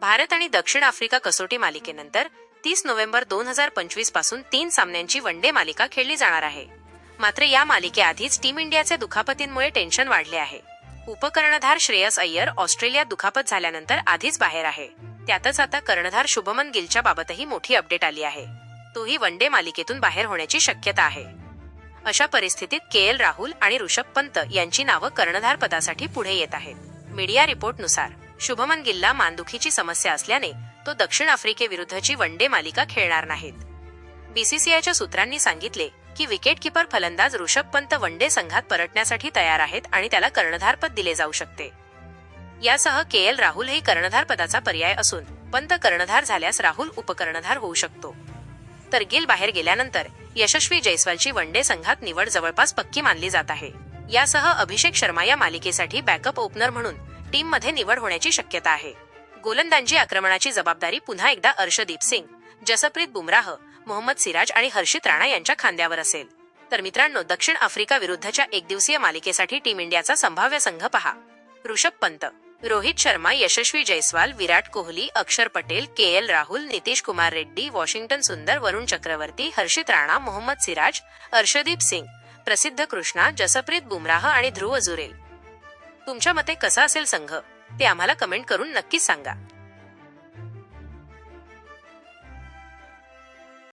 भारत आणि दक्षिण आफ्रिका कसोटी मालिकेनंतर तीस नोव्हेंबर दोन हजार पंचवीसपासून तीन सामन्यांची वन डे मालिका खेळली जाणार आहे. मात्र या मालिकेआधीच टीम इंडियाचे दुखापतींमुळे टेन्शन वाढले आहे. उपकर्णधार श्रेयस अय्यर ऑस्ट्रेलियात दुखापत झाल्यानंतर आधीच बाहेर आहे. त्यातच आता कर्णधार शुभमन गिलच्या बाबतही मोठी अपडेट आली आहे. तोही वन डे मालिकेतून बाहेर होण्याची शक्यता आहे. अशा परिस्थितीत के एल राहुल आणि ऋषभ पंत यांची नावं कर्णधार पदासाठी पुढे येत आहेत. मीडिया रिपोर्टनुसार. शुभमन गिलला मानदुखीची समस्या असल्याने तो दक्षिण आफ्रिकेविरुद्धची वन डे मालिका खेळणार नाहीत. बीसीसीआयच्या सूत्रांनी सांगितले की विकेटकीपर फलंदाज ऋषभ पंत वन डे संघात परतण्यासाठी तयार आहेत आणि त्याला कर्णधारपद दिले जाऊ शकते. यासह के एल राहुल ही कर्णधार पदाचा पर्याय असून पंत कर्णधार झाल्यास राहुल उपकर्णधार होऊ शकतो. तर गिल बाहेर गेल्यानंतर यशस्वी जयस्वालची वन डे संघात निवड जवळपास पक्की मानली जात आहे. यासह अभिषेक शर्मा या मालिकेसाठी बॅकअप ओपनर म्हणून टीममध्ये निवड होण्याची शक्यता आहे. गोलंदाजी आक्रमणाची जबाबदारी पुन्हा एकदा अर्शदीप सिंग जसप्रीत बुमराह मोहम्मद सिराज आणि हर्षित राणा यांच्या खांद्यावर असेल. तर मित्रांनो दक्षिण आफ्रिका विरुद्धच्या एकदिवसीय मालिकेसाठी टीम इंडियाचा संभाव्य संघ पहा. ऋषभ पंत रोहित शर्मा यशस्वी Jaiswal Virat Kohli Axar Patel K L Rahul Nitish Kumar Reddy Washington Sundar Varun Chakravarthy हर्षित राणा मोहम्मद सिराज अर्षदीप सिंग प्रसिद्ध कृष्णा जसप्रीत बुमराह आणि ध्रुव जुरेल. तुमच्या मते कसा असेल संघ ते आम्हाला कमेंट करून नक्कीच सांगा.